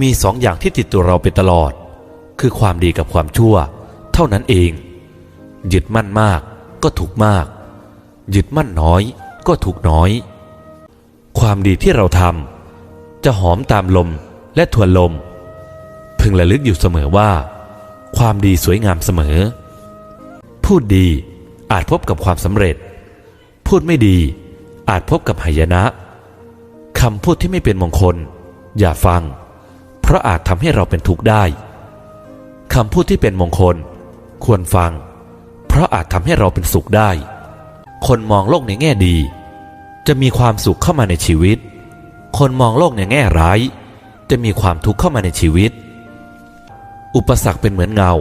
มีสองอย่างที่ติดตัวเราไปตลอด คือความดีกับความชั่ว เท่านั้นเอง ยึดมั่นมากก็ถูกมาก ยึดมั่นน้อยก็ถูกน้อย ความดีที่เราทำจะหอมตามลมและทวนลม พึงระลึกอยู่เสมอว่า ความดีสวยงามเสมอ พูดดีอาจพบกับความสำเร็จ พูดไม่ดีอาจพบกับหายนะคำพูดที่ไม่เป็นมงคล อย่าฟัง ราะอาจทำให้เราเป็นทุกข์ได้คำพูดที่เป็นมงคล ควรฟัง เพราะอาจทำให้เราเป็นสุขได้ คนมองโลกในแง่ดี จะมีความสุขเข้ามาในชีวิต คนมองโลกในแง่ร้าย จะมีความทุกข์เข้ามาในชีวิต อุปสรรคเป็นเหมือนเงา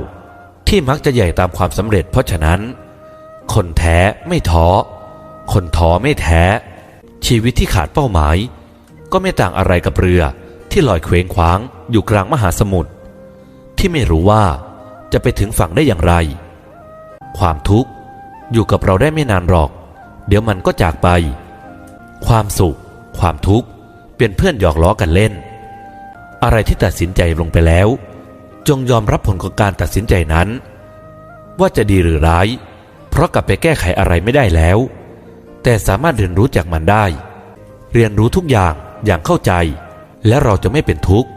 ที่มักจะใหญ่ตามความสำเร็จ เพราะฉะนั้น คนแท้ไม่ท้อคนท้อไม่แท้ ชีวิตที่ขาดเป้าหมาย ก็ไม่ต่างอะไรกับเรือ ที่ลอยเคว้งคว้างอยู่กลางมหาสมุทรที่ไม่รู้ว่าจะไปถึงฝั่งได้อย่างไร ความทุกข์อยู่กับเราได้ไม่นานหรอก เดี๋ยวมันก็จากไป ความสุข ความทุกข์เป็นเพื่อนหยอกล้อกันเล่น อะไรที่ตัดสินใจลงไปแล้ว จงยอมรับผลของการตัดสินใจนั้น ว่าจะดีหรือร้าย เพราะกลับไปแก้ไขอะไรไม่ได้แล้ว แต่สามารถเรียนรู้จากมันได้ เรียนรู้ทุกอย่างอย่างเข้าใจ และเราจะไม่เป็นทุกข์